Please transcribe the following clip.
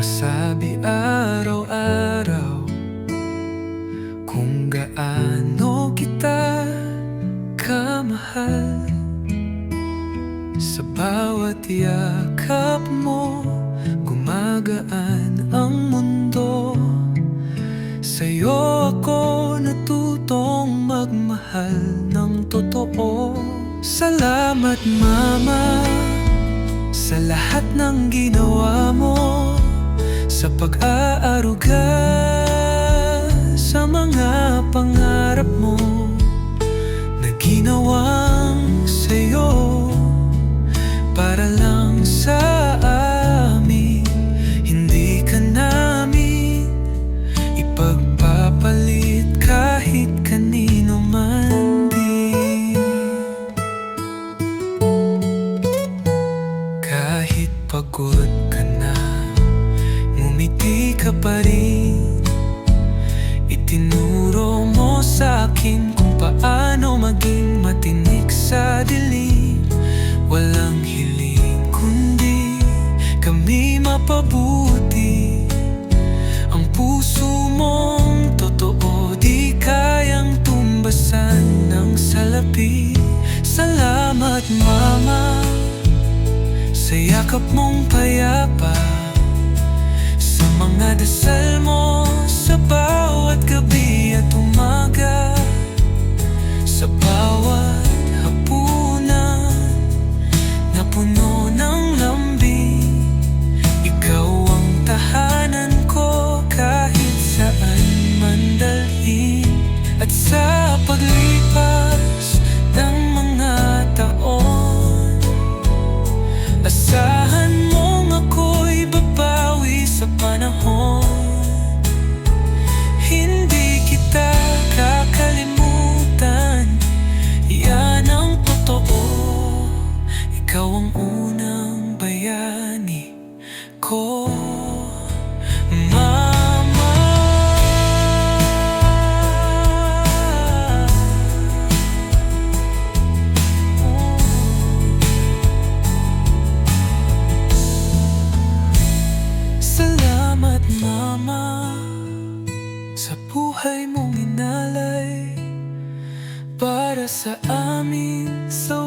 masabi araw-araw Kung gaano kita kamahal. Sa bawat yakap mo Gumagaan ang mundo. Sa'yo ako natutong magmahal ng totoo. Salamat Mama Sa lahat ng ginawa mo Sa pag-aaruga Sa mga pangarap mo pagod ka na Ngumiti ka pa rin. Itinuro mo sa akin kung paano maging matinik sa dilim. Walang hiling kundi kami mapabuti. Ang puso mong totoo di kayang tumbasan ng salapi. Salamat Mama sa yakap mong payapa Sa mga dasal mo Sa bawat gabi at umaga Sa bawat hapunan Na puno ng lambing Ikaw ang tahanan ko Kahit saan man At sa paglipas ko Mama. Salamat Mama Sa buhay mong inalay Para sa amin Sa